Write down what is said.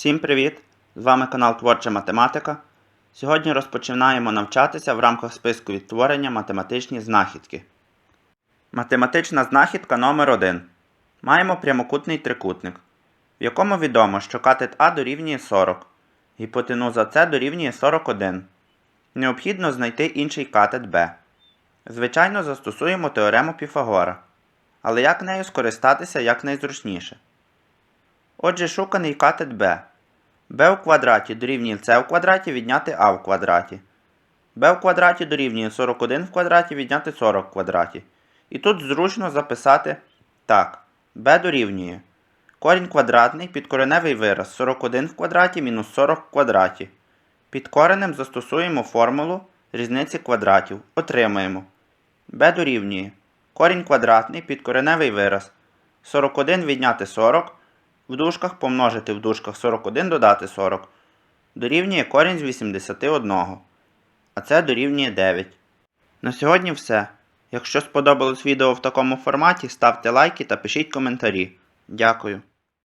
Всім привіт! З вами канал Творча Математика. Сьогодні розпочинаємо навчатися в рамках списку відтворення математичні знахідки. Математична знахідка номер 1 Маємо прямокутний трикутник, в якому відомо, що катет А дорівнює 40, гіпотенуза С дорівнює 41. Необхідно знайти інший катет Б. Звичайно, застосуємо теорему Піфагора. Але як нею скористатися якнайзручніше? Отже, шуканий катет b. b у квадраті дорівнює c у квадраті відняти а в квадраті. b в квадраті дорівнює 41 в квадраті відняти 40 в квадраті. І тут зручно записати так. b дорівнює корінь квадратний підкореневий вираз 41 в квадраті мінус 40 в квадраті. Під коренем застосуємо формулу різниці квадратів. Отримаємо b дорівнює корінь квадратний підкореневий вираз 41 відняти 40 в дужках помножити в дужках 41 додати 40 дорівнює корінь з 81, а це дорівнює 9. На сьогодні все. Якщо сподобалось відео в такому форматі, ставте лайки та пишіть коментарі. Дякую.